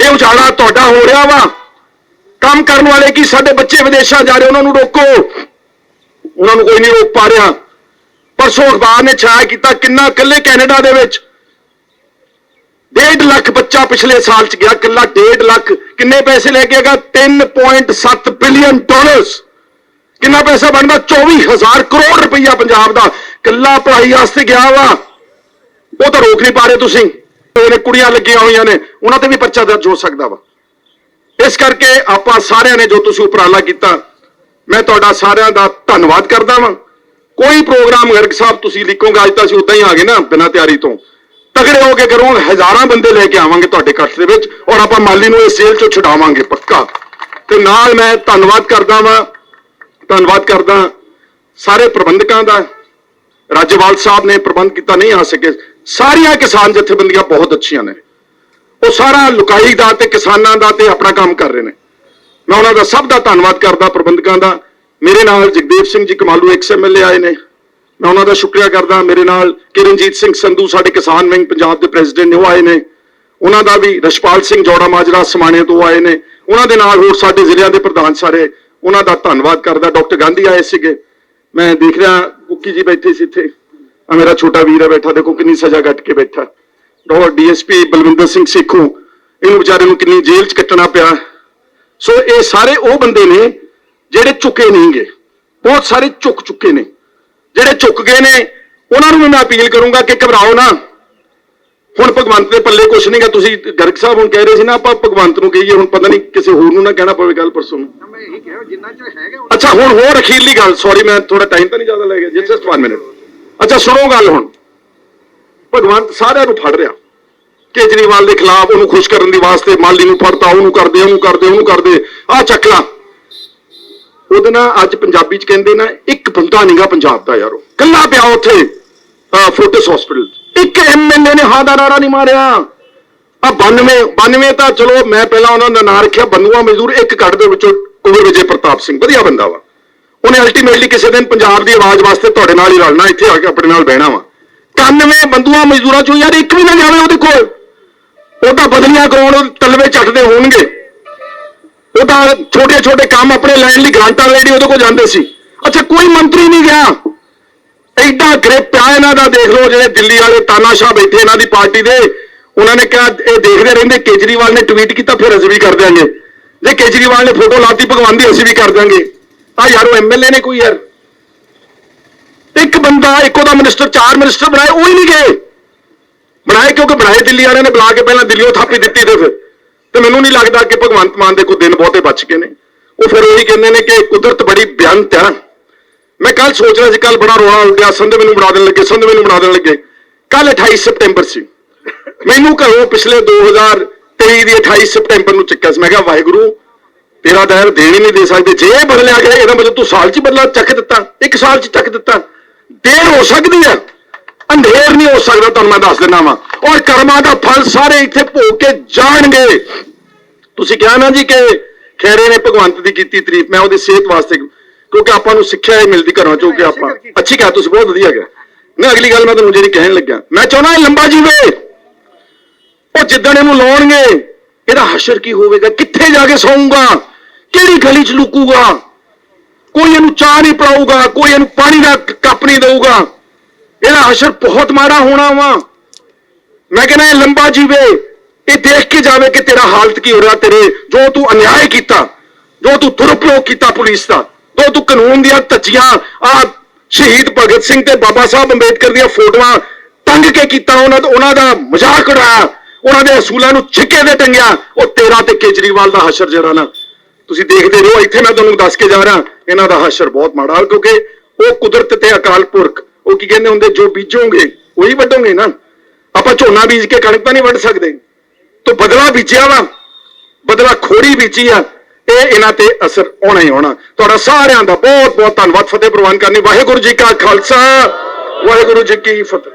ਇਹ ਉਜਾਲਾ ਤੁਹਾਡਾ ਹੋ ਰਿਹਾ ਵਾ। ਕੰਮ ਕਰਨ ਵਾਲੇ ਕੀ ਸਾਡੇ ਬੱਚੇ ਵਿਦੇਸ਼ਾਂ ਜਾ ਰਹੇ, ਉਹਨਾਂ ਨੂੰ ਰੋਕੋ। ਉਹਨਾਂ ਨੂੰ ਕੋਈ ਨਹੀਂ ਰੋਕ ਪਾ ਰਿਹਾ। ਪਰਸੋਂ ਅਖਬਾਰ ਨੇ ਛਾਇਆ ਕੀਤਾ ਕਿੰਨਾ ਇਕੱਲੇ ਕੈਨੇਡਾ ਦੇ ਵਿੱਚ। 1.5 ਲੱਖ ਬੱਚਾ ਪਿਛਲੇ ਸਾਲ ਚ ਗਿਆ, ਇਕੱਲਾ 1.5 ਲੱਖ। ਕਿੰਨੇ ਪੈਸੇ ਲੈ ਕੇ ਆਗਾ 3.7 ਬਿਲੀਅਨ ਡਾਲਰਸ। ਕਿੰਨਾ ਪੈਸਾ ਬਣਦਾ? 24000 ਕਰੋੜ ਰੁਪਈਆ ਪੰਜਾਬ ਦਾ। ਇਕੱਲਾ ਪੜ੍ਹਾਈ ਵਾਸਤੇ ਗਿਆ ਵਾ। ਉਹ ਤਾਂ ਰੋਕ ਨਹੀਂ ਪਾ ਰਹੇ ਤੁਸੀਂ। ਉਹਨੇ ਕੁੜੀਆਂ ਲੱਗੀਆਂ ਹੋਈਆਂ ਨੇ। ਉਹਨਾਂ ਤੇ ਵੀ ਪਰਚਾ ਦਰਜ ਹੋ ਸਕਦਾ ਵਾ। ਇਸ ਕਰਕੇ ਆਪਾਂ ਸਾਰਿਆਂ ਨੇ ਜੋ ਤੁਸੀਂ ਉਪਰਾਲਾ ਕੀਤਾ, ਮੈਂ ਤੁਹਾਡਾ ਸਾਰਿਆਂ ਦਾ ਧੰਨਵਾਦ ਕਰਦਾ ਵਾਂ। ਕੋਈ ਪ੍ਰੋਗਰਾਮ ਗਰਗ ਸਾਹਿਬ ਤੁਸੀਂ ਲਿਖੋਗੇ, ਅੱਜ ਤਾਂ ਅਸੀਂ ਉਦਾਂ ਹੀ ਆ ਗਏ ਨਾ, ਬਿਨਾਂ ਤਿਆਰੀ ਤੋਂ। ਤਗੜੇ ਹੋ ਕੇ ਕਰੋ ਹਜ਼ਾਰਾਂ ਬੰਦੇ ਲੈ ਕੇ ਆਵਾਂਗੇ ਤੁਹਾਡੇ ਇਕੱਠ ਦੇ ਵਿੱਚ ਔਰ ਆਪਾਂ ਮਾਲੀ ਨੂੰ ਇਸ ਜੇਲ੍ਹ ਚੋਂ ਛਡਾਵਾਂਗੇ ਪੱਕਾ। ਤੇ ਨਾਲ ਮੈਂ ਧੰਨਵਾਦ ਕਰਦਾ ਵਾਂ, ਧੰਨਵਾਦ ਕਰਦਾ ਸਾਰੇ ਪ੍ਰਬੰਧਕਾਂ ਦਾ। ਰਾਜੇਵਾਲ ਸਾਹਿਬ ਨੇ ਪ੍ਰਬੰਧ ਕੀਤਾ, ਨਹੀਂ ਆ ਸਕੇ। ਸਾਰੀਆਂ ਕਿਸਾਨ ਜਥੇਬੰਦੀਆਂ ਬਹੁਤ ਅੱਛੀਆਂ ਨੇ। ਉਹ ਸਾਰਾ ਲੁਕਾਈ ਦਾ ਤੇ ਕਿਸਾਨਾਂ ਦਾ ਤੇ ਆਪਣਾ ਕੰਮ ਕਰ ਰਹੇ ਨੇ। ਮੈਂ ਉਹਨਾਂ ਦਾ ਸਭ ਦਾ ਧੰਨਵਾਦ ਕਰਦਾ ਪ੍ਰਬੰਧਕਾਂ ਦਾ। ਮੇਰੇ ਨਾਲ ਜਗਦੇਵ ਸਿੰਘ ਜੀ ਕਮਾਲੂ ਐਕਸ ਐਕਸਐਮਐਲਏ ਆਏ ਨੇ। ਮੈਂ ਉਹਨਾਂ ਦਾ ਸ਼ੁਕਰੀਆ ਕਰਦਾ ਮੇਰੇ ਨਾਲ ਕਿਰਨਜੀਤ ਸਿੰਘ ਸੰਧੂ ਸਾਡੇ ਕਿਸਾਨ ਵਿੰਗ ਪੰਜਾਬ ਦੇ ਪ੍ਰੈਜ਼ੀਡੈਂਟ ਨੇ, ਉਹ ਆਏ ਨੇ। ਉਹਨਾਂ ਦਾ ਵੀ ਰਸ਼ਪਾਲ ਸਿੰਘ ਜੋੜਾ ਮਾਜਰਾ ਸਮਾਣੇ ਤੋਂ ਆਏ ਨੇ। ਉਹਨਾਂ ਦੇ ਨਾਲ ਹੋਰ ਸਾਡੇ ਜ਼ਿਲ੍ਹਿਆਂ ਦੇ ਪ੍ਰਧਾਨ ਸਾਰੇ, ਉਹਨਾਂ ਦਾ ਧੰਨਵਾਦ ਕਰਦਾ। ਡਾਕਟਰ ਗਾਂਧੀ ਆਏ ਸੀਗੇ। ਮੈਂ ਦੇਖ ਰਿਹਾ ਕੁੱਕੀ ਜੀ ਬੈਠੇ ਸੀ ਇੱਥੇ। ਆ ਮੇਰਾ ਛੋਟਾ ਵੀਰ ਹੈ ਬੈਠਾ। ਦੇਖੋ ਕਿੰਨੀ ਸਜ਼ਾ ਕੱਟ ਕੇ ਬੈਠਾ। ਡਾਕਟਰ ਡੀਐਸਪੀ ਬਲਵਿੰਦਰ ਸਿੰਘ ਸੇਖੂ, ਇਹਨੂੰ ਵਿਚਾਰੇ ਨੂੰ ਕਿੰਨੀ ਜੇਲ੍ਹ 'ਚ ਕੱਟਣਾ ਪਿਆ। ਸੋ ਇਹ ਸਾਰੇ ਉਹ ਬੰਦੇ ਨੇ ਜਿਹੜੇ ਝੁਕੇ ਨਹੀਂਗੇ ਬਹੁਤ ਸਾਰੇ ਝੁਕ ਚੁੱਕੇ ਨੇ। ਜਿਹੜੇ ਝੁਕ ਗਏ ਨੇ ਉਹਨਾਂ ਨੂੰ ਵੀ ਮੈਂ ਅਪੀਲ ਕਰੂੰਗਾ ਕਿ ਘਬਰਾਓ ਨਾ। ਹੁਣ ਭਗਵੰਤ ਦੇ ਪੱਲੇ ਕੁਛ ਨਹੀਂਗਾ ਤੁਸੀਂ ਗਰਗ ਸਾਹਿਬ ਹੁਣ ਕਹਿ ਰਹੇ ਸੀ ਨਾ ਆਪਾਂ ਭਗਵੰਤ ਨੂੰ ਕਹੀਏ ਹੁਣ ਪਤਾ ਨਹੀਂ ਕਿਸੇ ਹੋਰ ਨੂੰ ਨਾ ਕਹਿਣਾ ਪਵੇ ਕੱਲ ਪਰਸੋਂ ਨੂੰ। ਮੈਂ ਇਹੀ ਕਿਹਾ ਜਿੰਨਾ ਚਿਰ ਹੈਗਾ ਅੱਛਾ ਹੁਣ ਹੋਰ ਅਖੀਰਲੀ ਗੱਲ ਸੌਰੀ ਮੈਂ ਥੋੜਾ ਟਾਈਮ ਤਾਂ ਨਹੀਂ ਜ਼ਿਆਦਾ ਲੈ ਗਿਆ ਜਸਟ 1 ਮਿੰਟ ਅੱਛਾ ਸੁਣੋ ਗੱਲ ਹੁਣ। ਭਗਵੰਤ ਸਾਰਿਆਂ ਨੂੰ ਫੜ ਰਿਹਾ। ਕੇਜਰੀਵਾਲ ਦੇ ਖਿਲਾਫ ਉਹਨੂੰ ਖੁਸ਼ ਕਰਨ ਦੀ ਵਾਸਤੇ ਮਾਲੀ ਨੂੰ ਫੜਤਾ ਉਹਨੂੰ ਕਰਦੇ ਉਹਨੂੰ ਕਰਦੇ ਉਹਨੂੰ ਕਰਦੇ। ਆਹ ਚੱਕਲਾ ਉਹਦੇ ਨਾਲ ਅੱਜ ਪੰਜਾਬੀ ਚ ਕਹਿੰਦੇ ਨਾ, ਇੱਕ ਬੰਦਾ ਨਹੀਂਗਾ ਪੰਜਾਬ ਦਾ ਯਾਰੋ ਕੱਲਾ ਪਿਆ ਉੱਥੇ, ਅਹ ਹਸਪੀਟਲ ਇੱਕ ਐਮਐਲਏ ਨੇ ਹਾਂ ਦਾ ਨਾਰਾ ਨਹੀਂ ਮਾਰਿਆ। ਆ 92 92 ਤਾਂ ਚਲੋ ਮੈਂ ਪਹਿਲਾਂ ਉਹਨਾਂ ਦਾ ਨਾਂ ਰੱਖਿਆ ਬੰਦੂਆ ਮਜ਼ਦੂਰ, ਇੱਕ ਕੱਢ ਦੇ ਵਿੱਚੋਂ ਕੁੰਵਰ ਵਿਜੇ ਪ੍ਰਤਾਪ ਸਿੰਘ, ਵਧੀਆ ਬੰਦਾ ਵਾ। ਉਹਨੇ ਅਲਟੀਮੇਟਲੀ ਕਿਸੇ ਦਿਨ ਪੰਜਾਬ ਦੀ ਆਵਾਜ਼ ਵਾਸਤੇ ਤੁਹਾਡੇ ਨਾਲ ਹੀ ਰਲਣਾ, ਇੱਥੇ ਆ ਕੇ ਆਪਣੇ ਨਾਲ ਬਹਿਣਾ ਵਾ। 91 ਬੰਦੂਆ ਮਜ਼ਦੂਰਾਂ ਚੋਂ ਯਾਰ ਇੱਕ ਵੀ ਨਾ ਜਾਵੇ ਉਹਦੇ ਕੋਲ। ਉਹ ਤਾਂ ਬਦਲੀਆਂ ਕਰਾਉਣ, ਤਲਵੇ ਚੱਟਦੇ ਹੋਣਗੇ। ਉਹ ਤਾਂ ਛੋਟੇ ਛੋਟੇ ਕੰਮ ਆਪਣੇ ਲੈਣ ਲਈ ਗ੍ਰਾਂਟਾਂ ਲੈਣੀ ਉਹਦੇ ਕੋਲ ਜਾਂਦੇ ਸੀ। ਅੱਛਾ, ਕੋਈ ਮੰਤਰੀ ਨਹੀਂ ਗਿਆ। ਐਡਾ ਗ੍ਰਿਪ ਆ ਇਹਨਾਂ ਦਾ, ਦੇਖ ਲਓ ਜਿਹੜੇ ਦਿੱਲੀ ਵਾਲੇ ਤਾਨਾਸ਼ਾਹ ਬੈਠੇ ਇਹਨਾਂ ਦੀ ਪਾਰਟੀ ਦੇ। ਉਹਨਾਂ ਨੇ ਕਿਹਾ, ਇਹ ਦੇਖਦੇ ਰਹਿੰਦੇ, ਕੇਜਰੀਵਾਲ ਨੇ ਟਵੀਟ ਕੀਤਾ, ਫਿਰ ਅਸੀਂ ਵੀ ਕਰ ਦਿਆਂਗੇ। ਜੇ ਕੇਜਰੀਵਾਲ ਨੇ ਫੋਟੋ ਲਾਤੀ ਭਗਵਾਨ ਦੀ ਅਸੀਂ ਵੀ ਕਰ ਦਿਆਂਗੇ। ਆ ਯਾਰ, ਉਹ ਐਮਐਲਏ ਨੇ ਕੋਈ ਯਾਰ। ਇੱਕ ਬੰਦਾ, ਇੱਕੋ ਦਾ ਮਿਨਿਸਟਰ ਚਾਰ ਮਿਨਿਸਟਰ ਬਣਾਏ, ਉਹ ਹੀ ਨਹੀਂ ਗਏ। ਬਣਾਏ ਕਿਉਂਕਿ ਬਣਾਏ ਦਿੱਲੀ ਵਾਲਿਆਂ ਨੇ, ਬੁਲਾ ਕੇ ਪਹਿਲਾਂ ਦਿੱਲੀੋਂ ਥਾਪੀ ਦਿੱਤੀ ਤੇ ਫਿਰ। ਤੇ ਮੈਨੂੰ ਨਹੀਂ ਲੱਗਦਾ ਕਿ ਭਗਵੰਤ ਮਾਨ ਦੇ ਕੋਈ ਦਿਨ ਬਹੁਤੇ ਬਚ ਗਏ ਨੇ। ਉਹ ਫਿਰ ਉਹੀ ਕਹਿੰਦੇ ਨੇ ਕਿ ਕੁਦਰਤ ਬੜੀ ਬਿਆੰਤ ਆ ਮੈਂ ਕੱਲ ਸੋਚ ਰਿਹਾ ਸੀ ਕੱਲ ਬੜਾ ਰੋਣਾ ਉੱਡਿਆ ਸੰਧ ਮੈਨੂੰ ਬਣਾ ਦੇਣ ਲੱਗੇ, ਸੰਧ ਮੈਨੂੰ ਬਣਾ ਦੇਣ ਲੱਗੇ। ਕੱਲ 28 ਸਪਟੈਂਬਰ ਸੀ। ਮੈਨੂੰ ਘਰੋਂ ਪਿਛਲੇ 2023 ਦੀ 28 ਸਪਟੈਂਬਰ ਨੂੰ ਚੱਕਿਆ ਸੀ। ਮੈਂ ਕਿਹਾ, ਵਾਹਿਗੁਰੂ, ਤੇਰਾ ਦਾਇਰ ਦੇਣ ਹੀ ਨਹੀਂ ਦੇ ਸਕਦੇ। ਜੇ ਬਦਲਿਆ ਗਿਆ, ਇਹਦਾ ਮਤਲਬ ਤੂੰ ਸਾਲ ਚ ਬਦਲਾ ਚੱਕ ਦਿੱਤਾ। ਇੱਕ ਸਾਲ ਚ ਚੱਕ ਦਿੱਤਾ। ਦੇਰ ਹੋ ਸਕਦੀ ਹੈ। ਅੰਧੇਰ ਨਹੀਂ ਹੋ ਸਕਦਾ ਤੁਹਾਨੂੰ ਮੈਂ ਦੱਸ ਦਿੰਦਾ ਵਾਂ। ਔਰ ਕਰਮਾਂ ਦਾ ਫਲ ਸਾਰੇ ਇੱਥੇ ਭੋਗ ਕੇ ਜਾਣਗੇ। ਤੁਸੀਂ ਕਿਹਾ ਨਾ ਜੀ ਕਿ ਖੈਰੇ ਨੇ ਭਗਵੰਤ ਦੀ ਕੀਤੀ ਤਾਰੀਫ ਮੈਂ ਉਹਦੀ ਸਿਹਤ ਵਾਸਤੇ ਕਿਉਂਕਿ ਆਪਾਂ ਨੂੰ ਸਿੱਖਿਆ ਇਹ ਮਿਲਦੀ ਘਰੋਂ ਚੋਂ ਕਿ ਆਪਾਂ ਅੱਛੀ ਕਿਹਾ ਤੁਸੀਂ ਬਹੁਤ ਵਧੀਆ ਗਿਆ ਨਾ ਅਗਲੀ ਗੱਲ ਮੈਂ ਤੁਹਾਨੂੰ ਜਿਹੜੀ ਕਹਿਣ ਲੱਗਾ ਮੈਂ ਚਾਹੁੰਦਾ ਇਹ ਲੰਬਾ ਜੀਵੇ। ਉਹ ਜਿੱਦਣ ਇਹਨੂੰ ਲਾਉਣਗੇ ਇਹਦਾ ਹਸ਼ਰ ਕੀ ਹੋਵੇਗਾ? ਕਿੱਥੇ ਜਾ ਕੇ ਸੌਂਗਾ ਕਿਹੜੀ ਗਲੀ 'ਚ ਲੁਕੂਗਾ? ਕੋਈ ਇਹਨੂੰ ਚਾਹ ਨਹੀਂ ਪਿਲਾਊਗਾ ਕੋਈ ਇਹਨੂੰ ਪਾਣੀ ਦਾ ਕੱਪ ਨਹੀਂ ਦੇਊਗਾ। ਇਹਦਾ ਹਸ਼ਰ ਬਹੁਤ ਮਾੜਾ ਹੋਣਾ ਵਾ। ਮੈਂ ਕਹਿੰਦਾ ਇਹ ਲੰਬਾ ਜੀਵੇ, ਇਹ ਦੇਖ ਕੇ ਜਾਵੇ ਕਿ ਤੇਰਾ ਹਾਲਤ ਕੀ ਹੋ ਰਿਹਾ, ਤੇਰੇ ਜੋ ਤੂੰ ਅਨਿਆਏ ਕੀਤਾ, ਜੋ ਤੂੰ ਦੁਰਪਯੋਗ ਕੀਤਾ ਪੁਲਿਸ ਦਾ, ਜੋ ਤੂੰ ਕਾਨੂੰਨ ਦੀਆਂ ਧੱਜੀਆਂ, ਆ ਸ਼ਹੀਦ ਭਗਤ ਸਿੰਘ ਤੇ ਬਾਬਾ ਸਾਹਿਬ ਅੰਬੇਦਕਰ ਦੀਆਂ ਫੋਟੋਆਂ ਟੰਗ ਕੇ ਕੀਤਾ, ਉਹਨਾਂ ਦਾ ਉਹਨਾਂ ਦਾ ਮਜ਼ਾਕ ਉਡਾਇਆ, ਉਹਨਾਂ ਦੇ ਅਸੂਲਾਂ ਨੂੰ ਛਿੱਕੇ ਦੇ ਟੰਗਿਆ, ਉਹ ਤੇਰਾ ਤੇ ਕੇਜਰੀਵਾਲ ਦਾ ਹਸ਼ਰ ਜਿਹੜਾ ਨਾ, ਤੁਸੀਂ ਦੇਖਦੇ ਰਹੋ, ਇੱਥੇ ਮੈਂ ਤੁਹਾਨੂੰ ਦੱਸ ਕੇ ਜਾ ਰਿਹਾ, ਇਹਨਾਂ ਦਾ ਹਸ਼ਰ ਬਹੁਤ ਮਾੜਾ, ਕਿਉਂਕਿ ਉਹ ਕੁਦਰਤ ਤੇ ਅਕਾਲ ਪੁਰਖ ਉਹ ਕੀ ਕਹਿੰਦੇ ਹੁੰਦੇ, ਜੋ ਬੀਜੋਗੇ, ਉਹੀ ਵੱਢੋਗੇ ਨਾ। ਆਪਾਂ ਝੋਨਾ ਬੀਜ ਕੇ ਕਣਕ ਤਾਂ ਨਹੀਂ ਵੱਢ ਸਕਦੇ। ਤੋ ਬਦਲਾ ਬੀਜਿਆ ਵਾ, ਬਦਲਾ ਖੋੜੀ ਬੀਜੀ ਆ, ਇਹ ਇਹਨਾਂ ਤੇ ਅਸਰ ਆਉਣਾ ਹੀ ਆਉਣਾ। ਤੁਹਾਡਾ ਸਾਰਿਆਂ ਦਾ ਬਹੁਤ ਬਹੁਤ ਧੰਨਵਾਦ, ਫਤਿਹ ਪ੍ਰਵਾਨ ਕਰਨੀ। ਵਾਹਿਗੁਰੂ ਜੀ ਕਾ ਖਾਲਸਾ, ਵਾਹਿਗੁਰੂ ਜੀ ਕੀ ਫਤਿਹ।